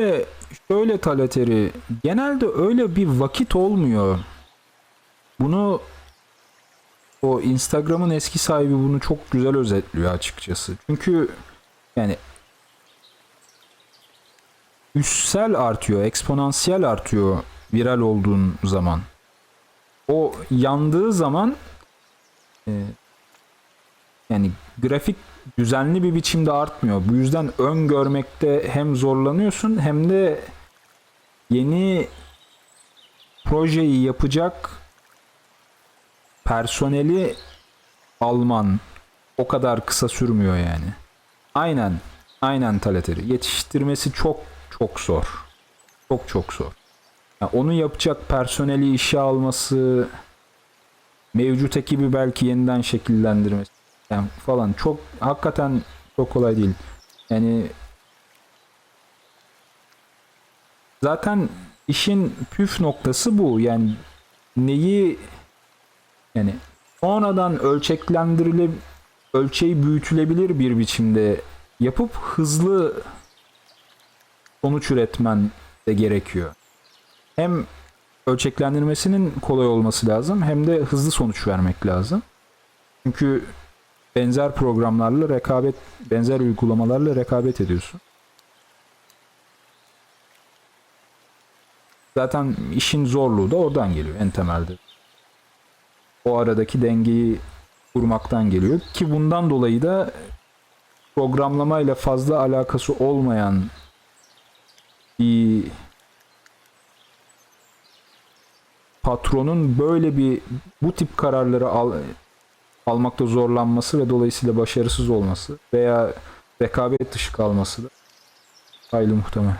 E, şöyle talateri genelde öyle bir vakit olmuyor. Bunu o Instagram'ın eski sahibi bunu çok güzel özetliyor açıkçası. Çünkü yani üssel artıyor, eksponansiyel artıyor viral olduğun zaman. O yandığı zaman e, yani grafik düzenli bir biçimde artmıyor. Bu yüzden öngörmekte hem zorlanıyorsun hem de yeni projeyi yapacak personeli alman o kadar kısa sürmüyor yani. Aynen. Aynen taleteri. Yetiştirmesi çok çok zor. Çok çok zor. Yani onu yapacak personeli işe alması mevcut ekibi belki yeniden şekillendirmesi yani falan çok hakikaten çok kolay değil. Yani zaten işin püf noktası bu. Yani neyi yani sonradan ölçeklendirilip ölçeği büyütülebilir bir biçimde yapıp hızlı sonuç üretmen de gerekiyor. Hem ölçeklendirmesinin kolay olması lazım hem de hızlı sonuç vermek lazım. Çünkü benzer programlarla rekabet, benzer uygulamalarla rekabet ediyorsun. Zaten işin zorluğu da oradan geliyor en temelde. O aradaki dengeyi kurmaktan geliyor ki bundan dolayı da programlamayla fazla alakası olmayan bir patronun böyle bir bu tip kararları al, almakta zorlanması ve dolayısıyla başarısız olması veya rekabet dışı kalması da hayli muhtemel.